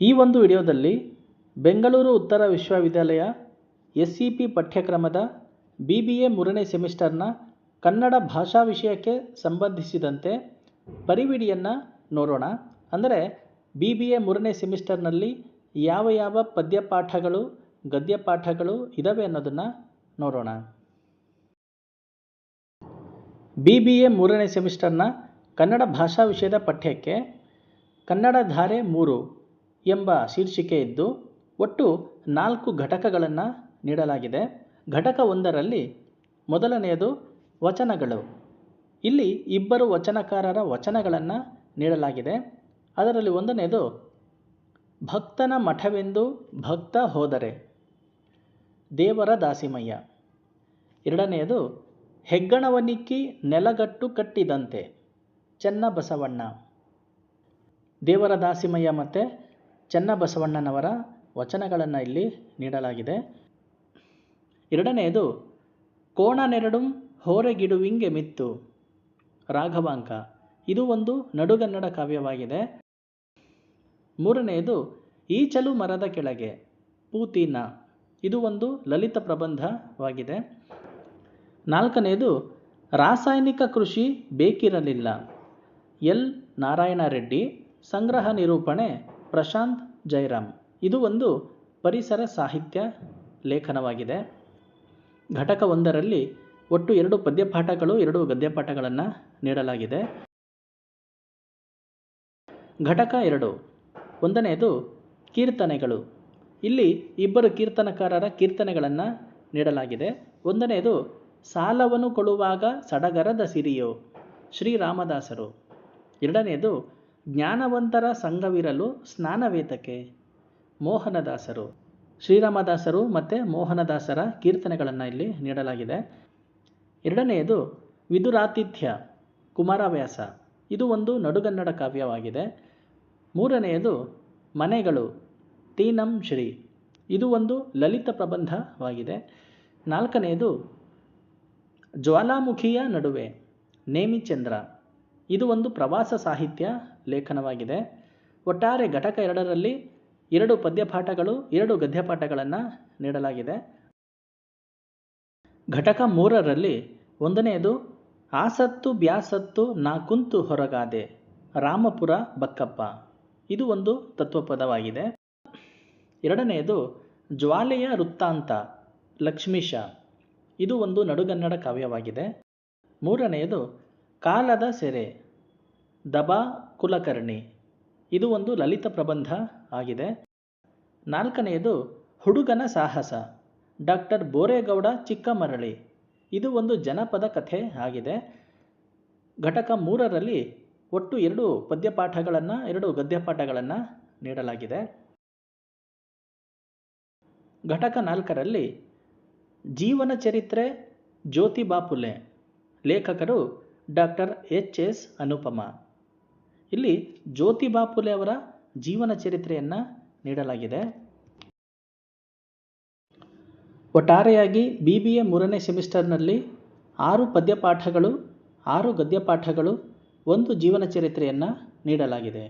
ಈ ಒಂದು ವಿಡಿಯೋದಲ್ಲಿ ಬೆಂಗಳೂರು ಉತ್ತರ ವಿಶ್ವವಿದ್ಯಾಲಯ ಎಸ್ ಸಿ ಪಿ ಪಠ್ಯಕ್ರಮದ ಬಿ ಬಿ ಎ ಮೂರನೇ ಸೆಮಿಸ್ಟರ್ನ ಕನ್ನಡ ಭಾಷಾ ವಿಷಯಕ್ಕೆ ಸಂಬಂಧಿಸಿದಂತೆ ಪರಿವಿಡಿಯನ್ನು ನೋಡೋಣ. ಅಂದರೆ ಬಿ ಬಿ ಎ ಮೂರನೇ ಸೆಮಿಸ್ಟರ್ನಲ್ಲಿ ಯಾವ ಯಾವ ಪದ್ಯಪಾಠಗಳು, ಗದ್ಯಪಾಠಗಳು ಗದ್ಯ ಪಾಠಗಳು ಇದ್ದಾವೆ ಅನ್ನೋದನ್ನು ನೋಡೋಣ. ಬಿ ಬಿ ಎ ಮೂರನೇ ಸೆಮಿಸ್ಟರ್ನ ಕನ್ನಡ ಭಾಷಾ ವಿಷಯದ ಪಠ್ಯಕ್ಕೆ ಕನ್ನಡ ಧಾರೆ ಮೂರು. ಎಂಬ ಶೀರ್ಷಿಕೆ ಇದ್ದು ಒಟ್ಟು ನಾಲ್ಕು ಘಟಕಗಳನ್ನು ನೀಡಲಾಗಿದೆ. ಘಟಕ ಒಂದರಲ್ಲಿ ಮೊದಲನೆಯದು ವಚನಗಳು. ಇಲ್ಲಿ ಇಬ್ಬರು ವಚನಕಾರರ ವಚನಗಳನ್ನು ನೀಡಲಾಗಿದೆ. ಅದರಲ್ಲಿ ಒಂದನೆಯದು, ಭಕ್ತನ ಮಠವೆಂದು ಭಕ್ತ ಹೋದರೆ, ದೇವರ ದಾಸಿಮಯ್ಯ. ಎರಡನೆಯದು ಹೆಗ್ಗಣವನಿಕ್ಕಿ ನೆಲಗಟ್ಟು ಕಟ್ಟಿದಂತೆ, ಚೆನ್ನಬಸವಣ್ಣ. ದೇವರ ದಾಸಿಮಯ್ಯ ಮತ್ತು ಚೆನ್ನಬಸವಣ್ಣನವರ ವಚನಗಳನ್ನು ಇಲ್ಲಿ ನೀಡಲಾಗಿದೆ. ಎರಡನೆಯದು, ಕೋಣನೆರಡು ಹೋರೆಗಿಡುವಿಂಗೆ ಮಿತ್ತು. ರಾಘವಾಂಕ, ಇದು ಒಂದು ನಡುಗನ್ನಡ ಕಾವ್ಯವಾಗಿದೆ. ಮೂರನೆಯದು, ಈಚಲು ಮರದ ಕೆಳಗೆ, ಪೂತಿನ, ಇದು ಒಂದು ಲಲಿತ ಪ್ರಬಂಧವಾಗಿದೆ. ನಾಲ್ಕನೆಯದು, ರಾಸಾಯನಿಕ ಕೃಷಿ ಬೇಕಿರಲಿಲ್ಲ. ಎಲ್. ನಾರಾಯಣ ರೆಡ್ಡಿ, ಸಂಗ್ರಹ ನಿರೂಪಣೆ ಪ್ರಶಾಂತ್ ಜೈರಾಮ್. ಇದು ಒಂದು ಪರಿಸರ ಸಾಹಿತ್ಯ ಲೇಖನವಾಗಿದೆ. ಘಟಕ ಒಂದರಲ್ಲಿ ಒಟ್ಟು ಎರಡು ಪದ್ಯಪಾಠಗಳು, ಎರಡು ಗದ್ಯಪಾಠಗಳನ್ನು ನೀಡಲಾಗಿದೆ. ಘಟಕ ಎರಡು. ಒಂದನೆಯದು ಕೀರ್ತನೆಗಳು. ಇಲ್ಲಿ ಇಬ್ಬರು ಕೀರ್ತನಕಾರರ ಕೀರ್ತನೆಗಳನ್ನು ನೀಡಲಾಗಿದೆ. ಒಂದನೆಯದು ಸಾಲವನ್ನು ಕೊಡುವಾಗ ಸಡಗರದ ಸಿರಿಯೋ ಶ್ರೀರಾಮದಾಸರು ಎರಡನೆಯದು ಜ್ಞಾನವಂತರ ಸಂಘವಿರಲು ಸ್ನಾನವೇತಕ್ಕೆ ಮೋಹನದಾಸರು. ಶ್ರೀರಾಮದಾಸರು ಮತ್ತು ಮೋಹನದಾಸರ ಕೀರ್ತನೆಗಳನ್ನು ಇಲ್ಲಿ ನೀಡಲಾಗಿದೆ. ಎರಡನೆಯದು, ವಿದುರಾತಿಥ್ಯ, ಕುಮಾರವ್ಯಾಸ. ಇದು ಒಂದು ನಡುಗನ್ನಡ ಕಾವ್ಯವಾಗಿದೆ. ಮೂರನೆಯದು, ಮನೆಗಳು, ತೀನಂ ಶ್ರೀ. ಇದು ಒಂದು ಲಲಿತ ಪ್ರಬಂಧವಾಗಿದೆ. ನಾಲ್ಕನೆಯದು, ಜ್ವಾಲಾಮುಖಿಯ ನಡುವೆ, ನೇಮಿಚಂದ್ರ. ಇದು ಒಂದು ಪ್ರವಾಸ ಸಾಹಿತ್ಯ ಲೇಖನವಾಗಿದೆ. ಒಟ್ಟಾರೆ ಘಟಕ ಎರಡರಲ್ಲಿ ಎರಡು ಪದ್ಯಪಾಠಗಳು, ಎರಡು ಗದ್ಯಪಾಠಗಳನ್ನು ನೀಡಲಾಗಿದೆ. ಘಟಕ ಮೂರರಲ್ಲಿ ಒಂದನೆಯದು, ಆಸತ್ತು ಬ್ಯಾಸತ್ತು ನಾ ಕುಂತು ಹೊರಗಾದೆ, ರಾಮಪುರ ಬಕ್ಕಪ್ಪ. ಇದು ಒಂದು ತತ್ವಪದವಾಗಿದೆ. ಎರಡನೆಯದು, ಜ್ವಾಲೆಯ ವೃತ್ತಾಂತ, ಲಕ್ಷ್ಮೀಶ. ಇದು ಒಂದು ನಡುಗನ್ನಡ ಕಾವ್ಯವಾಗಿದೆ. ಮೂರನೆಯದು, ಕಾಲದ ಸೆರೆ, ದಬಾ ಕುಲಕರ್ಣಿ. ಇದು ಒಂದು ಲಲಿತ ಪ್ರಬಂಧ ಆಗಿದೆ. ನಾಲ್ಕನೆಯದು, ಹುಡುಗನ ಸಾಹಸ. ಡಾಕ್ಟರ್ ಬೋರೇಗೌಡ ಚಿಕ್ಕಮರಳಿ. ಇದು ಒಂದು ಜನಪದ ಕಥೆ ಆಗಿದೆ. ಘಟಕ ಮೂರರಲ್ಲಿ ಒಟ್ಟು ಎರಡು ಪದ್ಯಪಾಠಗಳನ್ನು, ಎರಡು ಗದ್ಯಪಾಠಗಳನ್ನು ನೀಡಲಾಗಿದೆ. ಘಟಕ ನಾಲ್ಕರಲ್ಲಿ, ಜೀವನ ಚರಿತ್ರೆ ಜ್ಯೋತಿ ಬಾಪುಲೆ ಲೇಖಕರು ಡಾಕ್ಟರ್ ಎಚ್. ಎಸ್. ಅನುಪಮ. ಇಲ್ಲಿ ಜ್ಯೋತಿ ಬಾಪುಲೆ ಅವರ ಜೀವನ ಚರಿತ್ರೆಯನ್ನು ನೀಡಲಾಗಿದೆ. ಒಟ್ಟಾರೆಯಾಗಿ ಬಿ ಬಿ ಎ ಮೂರನೇ ಸೆಮಿಸ್ಟರ್ನಲ್ಲಿ ಆರು ಪದ್ಯಪಾಠಗಳು, ಆರು ಗದ್ಯಪಾಠಗಳು, ಒಂದು ಜೀವನ ಚರಿತ್ರೆಯನ್ನು ನೀಡಲಾಗಿದೆ.